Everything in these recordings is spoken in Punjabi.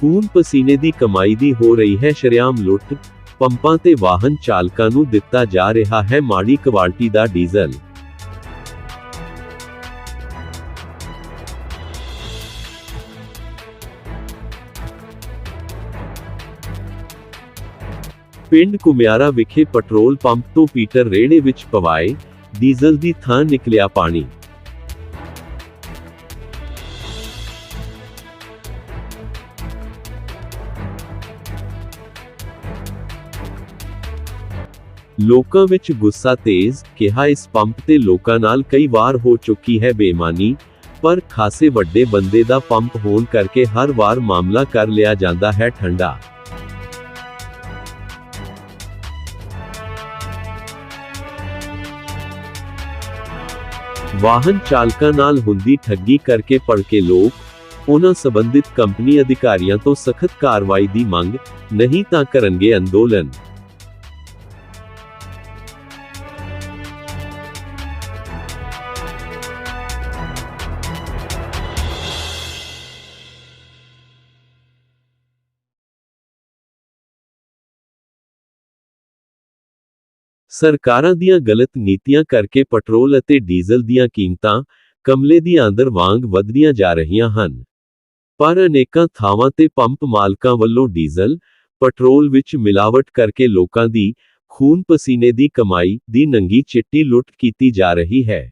ਖੂਨ ਪਸੀਨੇ ਦੀ ਕਮਾਈ ਦੀ ਹੋ ਰਹੀ ਹੈ। ਸ਼ਰੇਆਮ ਲੁੱਟ, ਪੰਪਾਂ ਤੇ ਵਾਹਨ ਚਾਲਕਾਂ ਨੂੰ ਦਿੱਤਾ ਜਾ ਰਿਹਾ ਹੈ ਮਾੜੀ ਕੁਆਲਿਟੀ ਦਾ ਡੀਜ਼ਲ। ਪਿੰਡ ਕੁਮਿਆਰਾ ਵਿਖੇ ਪੈਟਰੋਲ ਪੰਪ ਤੋਂ ਪੀਟਰ ਰੇੜੇ ਵਿੱਚ ਪਵਾਏ, ਡੀਜ਼ਲ ਦੀ ਥਾਂ ਨਿਕਲਿਆ ਪਾਣੀ। ਲੋਕਾਂ ਵਿੱਚ ਗੁੱਸਾ ਤੇਜ਼ ਕਿਹਾ ਇਸ ਪੰਪ ਤੇ ਲੋਕਾਂ ਨਾਲ ਕਈ ਵਾਰ ਹੋ ਚੁੱਕੀ ਹੈ ਬੇਮਾਨੀ ਪਰ ਖਾਸੇ ਵੱਡੇ ਬੰਦੇ ਦਾ ਪੰਪ ਹੋਣ ਕਰਕੇ ਹਰ ਵਾਰ ਮਾਮਲਾ ਕਰ ਲਿਆ ਜਾਂਦਾ ਹੈ ਠੰਡਾ। ਵਾਹਨ ਚਾਲਕਾਂ ਨਾਲ ਹੁੰਦੀ ਠੱਗੀ ਕਰਕੇ ਭੜਕੇ ਲੋਕ, ਉਹਨਾਂ ਸੰਬੰਧਿਤ ਕੰਪਨੀ ਅਧਿਕਾਰੀਆਂ ਤੋਂ ਸਖਤ ਕਾਰਵਾਈ ਦੀ ਮੰਗ, ਨਹੀਂ ਤਾਂ ਕਰਨਗੇ ਅੰਦੋਲਨ। ਸਰਕਾਰਾਂ ਦੀਆਂ ਗਲਤ ਨੀਤੀਆਂ ਕਰਕੇ ਪੈਟਰੋਲ ਅਤੇ ਡੀਜ਼ਲ ਦੀਆਂ ਕੀਮਤਾਂ ਕਮਲੇ ਦੀ ਆਂਦਰ ਵਾਂਗ ਵਧਦੀਆਂ ਜਾ ਰਹੀਆਂ ਹਨ। ਪਰ ਅਨੇਕਾਂ ਥਾਵਾਂ ਤੇ ਪੰਪ ਮਾਲਕਾਂ ਵੱਲੋਂ ਡੀਜ਼ਲ, ਪੈਟਰੋਲ ਵਿੱਚ ਮਿਲਾਵਟ ਕਰਕੇ ਲੋਕਾਂ ਦੀ ਖੂਨ ਪਸੀਨੇ ਦੀ ਕਮਾਈ ਦੀ ਨੰਗੀ ਚਿੱਟੀ ਲੁੱਟ ਕੀਤੀ ਜਾ ਰਹੀ ਹੈ।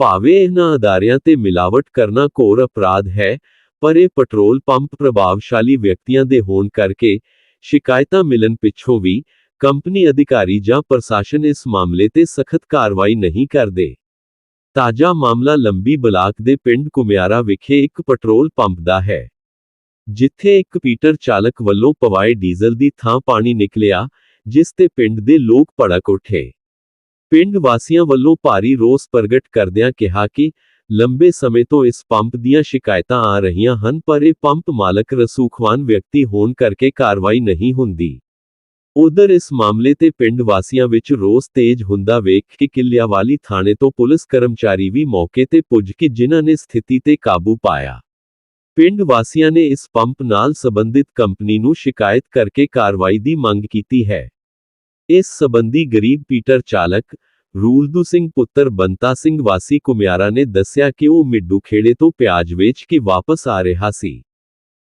ਭਾਵੇਂ ਇਹਨਾਂ ਅਦਾਰਿਆਂ ਤੇ ਮਿਲਾਵਟ ਕਰਨਾ ਘੋਰ ਅਪਰਾਧ ਹੈ, ਪਰ ਇਹ ਪੈਟਰੋਲ ਪੰਪ ਪ੍ਰਭਾਵਸ਼ਾਲੀ ਵਿਅਕਤੀਆਂ ਦੇ ਹੋਣ ਕਰਕੇ ਸ਼ਿਕਾਇਤਾਂ ਮਿਲਣ ਪਿੱਛੋਂ ਵੀ ਕੰਪਨੀ ਅਧਿਕਾਰੀ ਜਾਂ ਪ੍ਰਸ਼ਾਸਨ ਇਸ ਮਾਮਲੇ ਤੇ ਸਖਤ ਕਾਰਵਾਈ ਨਹੀਂ ਕਰਦੇ। ਤਾਜ਼ਾ ਮਾਮਲਾ ਲੰਬੀ ਬਲਾਕ ਦੇ ਪਿੰਡ ਕੁਮਿਆਰਾ ਵਿਖੇ ਇੱਕ ਪੈਟਰੋਲ ਪੰਪ ਦਾ ਹੈ। ਜਿੱਥੇ ਇੱਕ ਪੀਟਰ ਚਾਲਕ ਵੱਲੋਂ ਪਵਾਏ ਡੀਜ਼ਲ ਦੀ ਥਾਂ ਪਾਣੀ ਨਿਕਲਿਆ, ਜਿਸ ਤੇ ਪਿੰਡ ਦੇ ਲੋਕ ਭੜਕ ਉੱਠੇ। ਪਿੰਡ ਵਾਸੀਆਂ ਵੱਲੋਂ ਭਾਰੀ ਰੋਸ ਪ੍ਰਗਟ ਕਰਦਿਆਂ ਕਿਹਾ ਕਿ ਲੰਬੇ ਸਮੇਂ ਤੋਂ ਇਸ ਪੰਪ ਦੀਆਂ ਸ਼ਿਕਾਇਤਾਂ ਆ ਰਹੀਆਂ ਹਨ, ਪਰ ਇਹ ਪੰਪ ਮਾਲਕ ਰਸੂਖਵਾਨ ਵਿਅਕਤੀ ਹੋਣ ਕਰਕੇ ਕਾਰਵਾਈ ਨਹੀਂ ਹੁੰਦੀ। ਉਧਰ ਇਸ ਮਾਮਲੇ ਤੇ ਪਿੰਡ ਵਾਸੀਆਂ ਵਿੱਚ ਰੋਸ ਤੇਜ਼ ਹੁੰਦਾ ਵੇਖ ਕੇ ਕਿੱਲਿਆਵਾਲੀ ਥਾਣੇ ਤੋਂ ਪੁਲਿਸ ਕਰਮਚਾਰੀ ਵੀ ਮੌਕੇ ਤੇ ਪੁੱਜ ਕੇ ਜਿਨ੍ਹਾਂ ਨੇ ਸਥਿਤੀ ਤੇ ਕਾਬੂ ਪਾਇਆ। ਪਿੰਡ ਵਾਸੀਆਂ ਨੇ ਇਸ ਪੰਪ ਨਾਲ ਸੰਬੰਧਿਤ ਕੰਪਨੀ ਨੂੰ ਸ਼ਿਕਾਇਤ ਕਰਕੇ ਕਾਰਵਾਈ ਦੀ ਮੰਗ ਕੀਤੀ ਹੈ। ਇਸ ਸਬੰਧੀ ਗਰੀਬ ਪੀਟਰ ਚਾਲਕ ਰੂਲਦੂ ਸਿੰਘ ਪੁੱਤਰ ਬੰਤਾ ਸਿੰਘ ਵਾਸੀ ਕੁਮਿਆਰਾ ਨੇ ਦੱਸਿਆ ਕਿ ਉਹ ਮਿੱਡੂ ਖੇੜੇ ਤੋਂ ਪਿਆਜ਼ ਵੇਚ ਕੇ ਵਾਪਸ ਆ ਰਿਹਾ ਸੀ।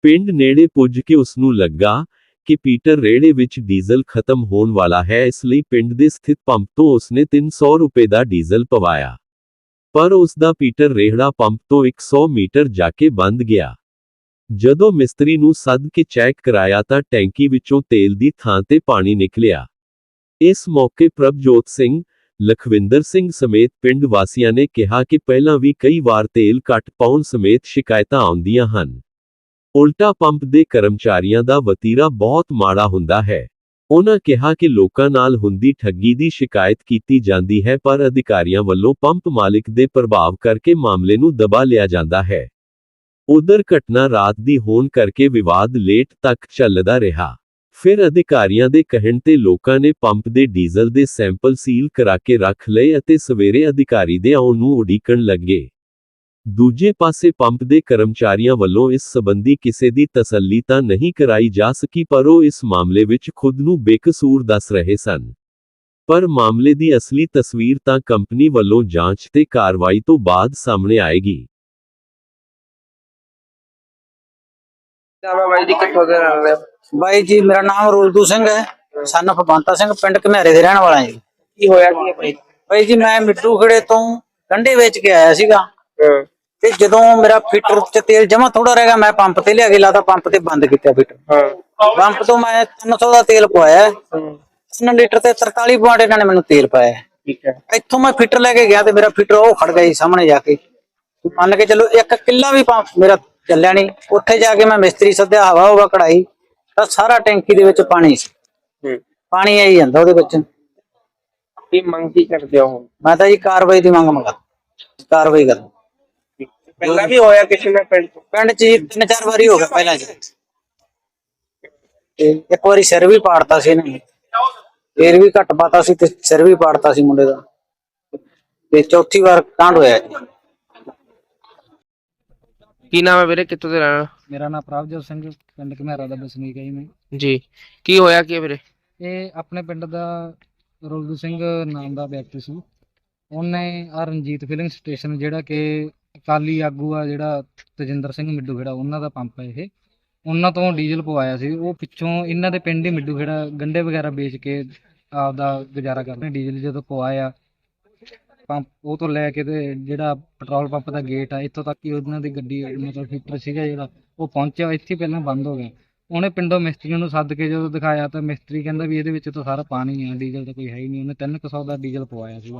ਪਿੰਡ ਨੇੜੇ ਪੁੱਜ ਕੇ ਉਸ ਨੂੰ ਲੱਗਾ ਕਿ ਪੀਟਰ ਰੇੜੇ ਵਿੱਚ ਡੀਜ਼ਲ ਖਤਮ ਹੋਣ ਵਾਲਾ ਹੈ, ਇਸ ਲਈ ਪਿੰਡ ਦੇ ਸਥਿਤ ਪੰਪ ਤੋਂ ਉਸਨੇ 300 ਰੁਪਏ ਦਾ ਡੀਜ਼ਲ ਪਵਾਇਆ। ਪਰ ਉਸ ਦਾ ਪੀਟਰ ਰੇਹੜਾ ਪੰਪ ਤੋਂ 100 ਮੀਟਰ ਜਾ ਕੇ ਬੰਦ ਗਿਆ। ਜਦੋਂ ਮਿਸਤਰੀ ਨੂੰ ਸੱਦ ਕੇ ਚੈੱਕ ਕਰਾਇਆ ਤਾਂ ਟੈਂਕੀ ਵਿੱਚੋਂ ਤੇਲ ਦੀ ਥਾਂ ਤੇ ਪਾਣੀ ਨਿਕਲਿਆ। ਇਸ ਮੌਕੇ ਪ੍ਰਭਜੋਤ ਸਿੰਘ, ਲਖਵਿੰਦਰ ਸਿੰਘ ਸਮੇਤ ਪਿੰਡ ਵਾਸੀਆਂ ਨੇ ਕਿਹਾ ਕਿ ਪਹਿਲਾਂ ਵੀ ਕਈ ਵਾਰ ਤੇਲ ਘੱਟ ਪਾਉਣ ਸਮੇਤ ਸ਼ਿਕਾਇਤਾਂ ਆਉਂਦੀਆਂ ਹਨ। ਉਲਟਾ ਪੰਪ ਦੇ ਕਰਮਚਾਰੀਆਂ ਦਾ ਵਤੀਰਾ ਬਹੁਤ ਮਾੜਾ ਹੁੰਦਾ ਹੈ। ਉਹਨਾਂ ਕਿਹਾ ਕਿ ਲੋਕਾਂ ਨਾਲ ਹੁੰਦੀ ਠੱਗੀ ਦੀ ਸ਼ਿਕਾਇਤ ਕੀਤੀ ਜਾਂਦੀ ਹੈ ਪਰ ਅਧਿਕਾਰੀਆਂ ਵੱਲੋਂ ਪੰਪ ਮਾਲਿਕ ਦੇ ਪ੍ਰਭਾਵ ਕਰਕੇ ਮਾਮਲੇ ਨੂੰ ਦਬਾ ਲਿਆ ਜਾਂਦਾ ਹੈ। ਉਧਰ ਘਟਨਾ ਰਾਤ ਦੀ ਹੋਣ ਕਰਕੇ ਵਿਵਾਦ ਲੇਟ ਤੱਕ ਚੱਲਦਾ ਰਿਹਾ। ਫਿਰ ਅਧਿਕਾਰੀਆਂ ਦੇ ਕਹਿਣ ਤੇ ਲੋਕਾਂ ਨੇ ਪੰਪ ਦੇ ਡੀਜ਼ਲ ਦੇ ਸੈਂਪਲ ਸੀਲ ਕਰਾ ਕੇ ਰੱਖ ਲਏ ਅਤੇ ਸਵੇਰੇ ਅਧਿਕਾਰੀ ਦੇ ਆਉਣ ਨੂੰ ਉਡੀਕਣ ਲੱਗੇ। ਦੂਜੇ ਪਾਸੇ ਪੰਪ ਦੇ ਕਰਮਚਾਰੀਆਂ ਵੱਲੋਂ ਇਸ ਸੰਬੰਧੀ ਕਿਸੇ ਦੀ ਤਸੱਲੀ ਤਾਂ ਨਹੀਂ ਕਰਾਈ ਜਾ ਸਕੀ ਪਰ ਉਹ ਇਸ ਮਾਮਲੇ ਵਿੱਚ ਖੁਦ ਨੂੰ ਬੇਕਸੂਰ ਦੱਸ ਰਹੇ ਸਨ। ਪਰ ਮਾਮਲੇ ਦੀ ਅਸਲੀ ਤਸਵੀਰ ਤਾਂ ਕੰਪਨੀ ਵੱਲੋਂ ਜਾਂਚ ਤੇ ਕਾਰਵਾਈ ਤੋਂ ਬਾਅਦ ਸਾਹਮਣੇ ਆਏਗੀ। ਬਾਈ ਜੀ ਕਿੱਥੋਂ ਦੇ ਰਹਿਣ ਵਾਲੇ ਹੋ? ਬਾਈ ਜੀ ਮੇਰਾ ਨਾਮ ਰੂਲਦੂ ਸਿੰਘ ਹੈ। ਸਨ ਫਗਵੰਤਾ ਸਿੰਘ ਪਿੰਡ ਘਮਿਆਰੇ ਦੇ ਰਹਿਣ ਵਾਲਾ ਜੀ। ਕੀ ਹੋਇਆ ਕੀ ਹੈ ਬਾਈ ਬਾਈ ਜੀ ਮੈਂ ਮਿੱਟੂ ਖੜੇ ਤੋਂ ਕੰਡੇ ਵੇਚ ਕੇ ਆਇਆ ਸੀਗਾ। ਹਾਂ। ਤੇ ਜਦੋਂ ਮੇਰਾ ਫਿਲਟਰ ਚ ਤੇਲ ਜਮਾ ਥੋੜਾ ਰਹਿ ਗਿਆ ਮੈਂ ਪੰਪ ਤੇ ਲਿਆ ਕੇ ਲਾਤਾ ਪੰਪ ਤੇ ਬੰਦ ਕੀਤਾ ਫਿਲਟਰ ਹਾਂ। ਪੰਪ ਤੋਂ ਮੈਂ 300 ਦਾ ਤੇਲ ਪਵਾਇਆ। ਹਮ, 3 ਲੀਟਰ ਤੇ 43 ਪੁਆਇੰਟ ਇਹਨਾਂ ਨੇ ਮੈਨੂੰ ਤੇਲ ਪਾਇਆ। ਠੀਕ ਹੈ। ਇੱਥੋਂ ਮੈਂ ਫਿਲਟਰ ਲੈ ਕੇ ਗਿਆ ਤੇ ਮੇਰਾ ਫਿਲਟਰ ਉਹ ਖੜ ਗਿਆ ਜੀ ਸਾਹਮਣੇ ਜਾ ਕੇ। ਮੰਨ ਕੇ ਚੱਲੋ ਇੱਕ ਕਿੱਲਾ ਵੀ ਪੰਪ ਮੇਰਾ ਚੱਲਿਆ ਨਹੀਂ। ਉੱਥੇ ਜਾ ਕੇ ਮੈਂ ਮਿਸਤਰੀ ਸੱਦਿਆ ਹਵਾ ਹਵਾ ਕਢਾਈ ਤਾਂ ਸਾਰਾ ਟੈਂਕੀ ਦੇ ਵਿੱਚ ਪਾਣੀ ਸੀ। ਪਾਣੀ ਆਈ ਜਾਂਦਾ ਉਹਦੇ ਵਿੱਚ। ਕੀ ਮੰਗ ਕੀ ਕਰਦੇ ਹੋ? ਮੈਂ ਤਾਂ ਜੀ ਕਾਰਵਾਈ ਦੀ ਮੰਗ ਮੰਗਾ ਕਾਰਵਾਈ ਕਰ ਪਹਿਲਾਂ ਵੀ ਹੋਇਆ ਕਿਸੇ ਨਾਲ ਪਿੰਡ ਚ ਪਿੰਡ 'ਚ ਜੀ ਤਿੰਨ ਚਾਰ ਵਾਰੀ ਹੋ ਗਿਆ ਪਹਿਲਾਂ ਜੀ। ਤੇ ਇੱਕ ਵਾਰੀ ਸਿਰ ਵੀ ਪਾੜਤਾ ਸੀ ਇਹਨਾਂ ਨੇ। ਫੇਰ ਵੀ ਘੱਟ ਪਾਤਾ ਸੀ ਤੇ ਸਿਰ ਵੀ ਪਾੜਤਾ ਸੀ ਮੁੰਡੇ ਦਾ। ਤੇ ਚੌਥੀ ਵਾਰ ਕਾਂਡ ਹੋਇਆ ਜੀ। ਕੀ ਨਾਮ ਹੈ ਵੀਰੇ? ਕਿੱਥੋਂ ਦੇ ਰਹਿਣਾ ਮੇਰਾ ਨਾਮ ਪ੍ਰਭਜੋਤ ਸਿੰਘ ਪਿੰਡ ਘਮੇਰਾ ਦਾ ਵਸਨੀਕ ਹੈ ਜੀ ਮੈਂ। ਜੀ। ਕੀ ਹੋਇਆ ਕੀ ਹੈ ਵੀਰੇ? ਇਹ ਆਪਣੇ ਪਿੰਡ ਦਾ ਰੋਲੂ ਸਿੰਘ ਨਾਮ ਦਾ ਵਿਅਕਤੀ ਸੀ। ਉਹਨੇ ਆ ਰਣਜੀਤ ਫਿਲਿੰਗ ਸਟੇਸ਼ਨ ਜਿਹੜਾ ਕਿ ਅਕਾਲੀ ਆਗੂ ਆ ਜਿਹੜਾ ਤਜਿੰਦਰ ਸਿੰਘ ਮਿੱਡੂ ਖੇੜਾ, ਉਹਨਾਂ ਦਾ ਪੰਪ ਹੈ ਇਹ। ਉਹਨਾਂ ਤੋਂ ਡੀਜ਼ਲ ਪਵਾਇਆ ਸੀ। ਉਹ ਪਿੱਛੋਂ ਇਹਨਾਂ ਦੇ ਪਿੰਡ ਹੀ ਮਿੱਡੂ ਖੇੜਾ ਗੰਡੇ ਵਗੈਰਾ ਵੇਚ ਕੇ ਆਪਦਾ ਗੁਜ਼ਾਰਾ ਕਰਦੇ ਨੇ। ਡੀਜ਼ਲ ਜਦੋਂ ਪਵਾਇਆ, ਪੰਪ ਉਹ ਤੋਂ ਲੈ ਕੇ ਤੇ ਜਿਹੜਾ ਪੈਟਰੋਲ ਪੰਪ ਦਾ ਗੇਟ ਆ, ਇੱਥੋਂ ਤੱਕ ਹੀ ਉਹਨਾਂ ਦੀ ਗੱਡੀ, ਮਤਲਬ ਫਿਲਟਰ ਸੀਗਾ ਜਿਹੜਾ, ਉਹ ਪਹੁੰਚਿਆ। ਇੱਥੇ ਪਹਿਲਾਂ ਬੰਦ ਹੋ ਗਿਆ। ਉਹਨੇ ਪਿੰਡੋਂ ਮਿਸਤਰੀ ਨੂੰ ਸੱਦ ਕੇ ਜਦੋਂ ਦਿਖਾਇਆ ਤਾਂ ਮਿਸਤਰੀ ਕਹਿੰਦਾ ਵੀ ਇਹਦੇ ਵਿੱਚ ਤਾਂ ਸਾਰਾ ਪਾਣੀ ਆ, ਡੀਜ਼ਲ ਤਾਂ ਕੋਈ ਹੈ ਹੀ ਨਹੀਂ। ਉਹਨੇ 300 ਦਾ ਡੀਜ਼ਲ ਪਵਾਇਆ ਸੀ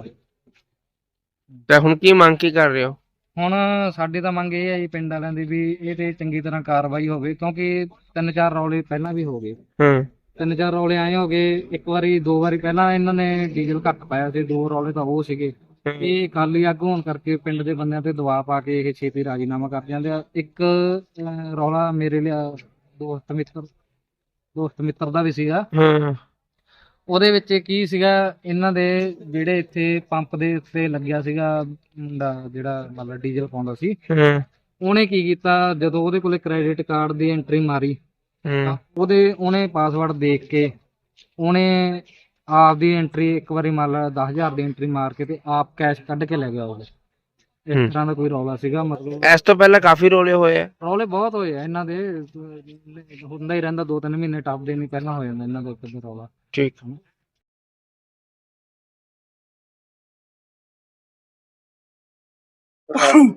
ਤੇ ਹੁਣ ਕੀ ਮੰਗ ਕੀ ਕਰ ਰਹੇ ਹੋ? ਹੁਣ ਸਾਡੀ ਤਾਂ ਮੰਗ ਇਹ ਹੈ ਜੀ ਪਿੰਡ ਵਾਲਿਆਂ ਦੀ ਵੀ ਇਹ ਤੇ ਚੰਗੀ ਤਰ੍ਹਾਂ ਕਾਰਵਾਈ ਹੋਵੇ ਕਿਉਂਕਿ ਤਿੰਨ ਚਾਰ ਰੌਲੇ ਪਹਿਲਾਂ ਵੀ ਹੋ ਗਏ। ਹੂੰ। ਤਿੰਨ ਚਾਰ ਰੌਲੇ ਆਏ ਹੋ ਗਏ ਇੱਕ ਵਾਰੀ ਦੋ ਵਾਰੀ ਪਹਿਲਾਂ ਇਹਨਾਂ ਨੇ ਡੀਜ਼ਲ ਘੱਟ ਪਾਇਆ ਸੀ ਦੋ ਰੌਲੇ ਤਾਂ ਉਹ ਸੀਗੇ। ਇਹ ਕਾਲੀ ਅੱਗ ਹੋਣ ਕਰਕੇ ਪਿੰਡ ਦੇ ਬੰਦਿਆਂ ਤੇ ਦਬਾਅ ਪਾ ਕੇ ਇਹ ਛੇਤੀ ਰਾਜੀਨਾਮਾ ਕਰ ਜਾਂਦੇ ਆ। ਇੱਕ ਰੌਲਾ ਮੇਰੇ ਲਈ ਦੋਸਤ ਮਿੱਤਰ ਦੋਸਤ ਮਿੱਤਰ ਦਾ ਵੀ ਸੀਗਾ। ਹੂੰ। ਉਹਦੇ ਵਿੱਚ ਕੀ ਸੀਗਾ ਇਹਨਾਂ ਦੇ ਜਿਹੜੇ ਇੱਥੇ ਪੰਪ ਦੇ ਉੱਤੇ ਲੱਗਿਆ ਸੀਗਾ ਮੁੰਡਾ ਜਿਹੜਾ ਮਤਲਬ ਡੀਜ਼ਲ ਪਾਉਂਦਾ ਸੀ ਹੂੰ। ਉਹਨੇ ਕੀ ਕੀਤਾ ਜਦੋਂ ਉਹਦੇ ਕੋਲੇ ਕ੍ਰੈਡਿਟ ਕਾਰਡ ਦੀ ਐਂਟਰੀ ਮਾਰੀ ਹੂੰ। ਉਹਦੇ ਉਹਨੇ ਪਾਸਵਰਡ ਦੇਖ ਕੇ ਉਹਨੇ ਆਪਦੀ ਐਂਟਰੀ ਇੱਕ ਵਾਰੀ ਮੰਨ ਲਾ 10000 ਦੀ ਐਂਟਰੀ ਮਾਰ ਕੇ ਤੇ ਆਪ ਕੈਸ਼ ਕੱਢ ਕੇ ਲੈ ਗਿਆ ਉਹ ਇਸ। ਤਰ੍ਹਾਂ ਦਾ ਕੋਈ ਰੌਲਾ ਸੀਗਾ ਮਤਲਬ ਇਸ ਤੋਂ ਪਹਿਲਾਂ ਕਾਫੀ ਰੋਲੇ ਹੋਏ ਆ। ਰੌਲੇ ਬਹੁਤ ਹੋਏ ਆ ਇਹਨਾਂ ਦੇ। ਹੁੰਦਾ ਹੀ ਰਹਿੰਦਾ ਦੋ ਤਿੰਨ ਮਹੀਨੇ ਟੱਪਦੇ ਨਹੀਂ ਪਹਿਲਾਂ ਹੋ ਜਾਂਦਾ ਇਹਨਾਂ ਦਾ ਇੱਕ ਦੋ ਰੌਲਾ। ਠੀਕ।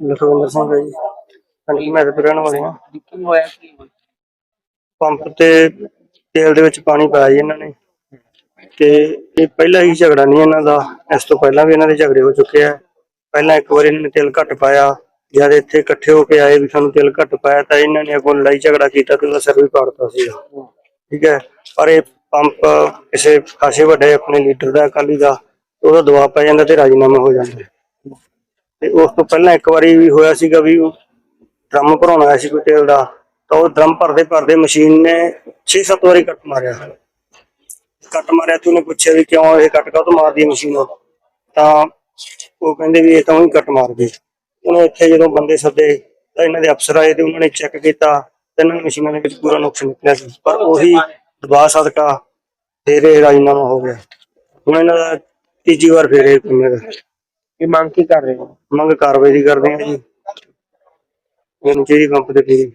ਲਖਵਿੰਦਰ ਸਿੰਘ ਹੈ ਜੀ। ਹਾਂਜੀ ਮੈਂ ਤੇ ਰਹਿਣ ਵਾਲੇ ਹਾਂ। ਕੀ ਹੋਇਆ ਕੀ ਪੰਪ ਤੇ ਤੇਲ ਦੇ ਵਿੱਚ ਪਾਣੀ ਪਾਇਆ ਜੀ ਇਹਨਾਂ ਨੇ। ਤੇ ਇਹ ਪਹਿਲਾ ਹੀ ਝਗੜਾ ਨਹੀਂ ਇਹਨਾਂ ਦਾ। ਇਸ ਤੋਂ ਪਹਿਲਾਂ ਵੀ ਇਹਨਾਂ ਦੇ ਝਗੜੇ ਹੋ ਚੁੱਕੇ ਆ। ਪਹਿਲਾਂ ਇੱਕ ਵਾਰ ਇਹਨਾਂ ਨੇ ਤੇਲ ਘੱਟ ਪਾਇਆ, ਜਦ ਇੱਥੇ ਇਕੱਠੇ ਹੋ ਕੇ ਆਏ ਵੀ ਸਾਨੂੰ ਤੇਲ ਘੱਟ ਪਾਇਆ ਤਾਂ ਇਹਨਾਂ ਨੇ ਅੱਗੋਂ ਲੜਾਈ ਝਗੜਾ ਕੀਤਾ ਤੇ ਉਹਦਾ ਸਿਰ ਵੀ ਪਾੜਤਾ ਸੀ ਠੀਕ ਹੈ? ਪਰ ਇਹ ਪੰਪ ਕਿਸੇ ਖਾਸੇ ਵੱਡੇ ਆਪਣੇ ਲੀਡਰ ਦਾ, ਅਕਾਲੀ ਦਾ ਉਹਦਾ ਦਬਾਅ ਪੈ ਜਾਂਦਾ ਤੇ ਰਾਜੀਨਾਮਾ ਹੋ ਜਾਂਦਾ। ਤੇ ਉਸ ਤੋਂ ਪਹਿਲਾਂ ਇੱਕ ਵਾਰੀ ਵੀ ਹੋਇਆ ਸੀਗਾ ਵੀ ਉਹ ਡਰਮ ਭਰਾਉਣਾ ਆਇਆ ਸੀ ਕੋਈ ਤੇਲ ਦਾ, ਤਾਂ ਉਹ ਡਰਮ ਭਰਦੇ ਭਰਦੇ ਮਸ਼ੀਨ ਨੇ 6-7 ਵਾਰੀ ਕੱਟ ਮਾਰਿਆ। ਕੱਟ ਮਾਰਿਆ ਤੇ ਉਹਨੇ ਪੁੱਛਿਆ ਵੀ ਕਿਉਂ ਇਹ ਕੱਟ ਕਾਹਤੋਂ ਮਾਰਦੀ ਮਸ਼ੀਨ ਤਾਂ ਉਹ ਕਹਿੰਦੇ ਵੀ ਇਹ ਤਾਂ ਉਹੀ ਕੱਟ ਮਾਰਦੀ ਉਹਨੇ ਇੱਥੇ ਜਦੋਂ ਬੰਦੇ ਸੱਦੇ ਤਾਂ ਇਹਨਾਂ ਦੇ ਅਫਸਰ ਆਏ ਤੇ ਉਹਨਾਂ ਨੇ ਚੈੱਕ ਕੀਤਾ ਤੇ ਇਹਨਾਂ ਦੀ ਮਸ਼ੀਨਾਂ ਦੇ ਵਿੱਚ ਪੂਰਾ ਨੁਕਸ ਨਿਕਲਿਆ ਸੀ। ਪਰ ਉਹੀ ਦਬਾਅ ਸਦਕਾ ਫੇਰ ਇਹ ਰਾਜੀਨਾਮਾ ਹੋ ਗਿਆ। ਹੁਣ ਇਹਨਾਂ ਦਾ ਤੀਜੀ ਵਾਰ ਫੇਰ ਇਹ ਕੰਮ ਹੈਗਾ। ਕੀ ਮੰਗ ਕੀ ਕਰ ਰਹੇ ਹੋ? ਮੰਗ ਕਾਰਵਾਈ ਦੀ ਕਰਦੇ ਹਾਂ ਜੀ। ਇਹਨੂੰ ਚਾਹੀਦੀ ਪੰਪ ਤੇ ਪੂਰੀ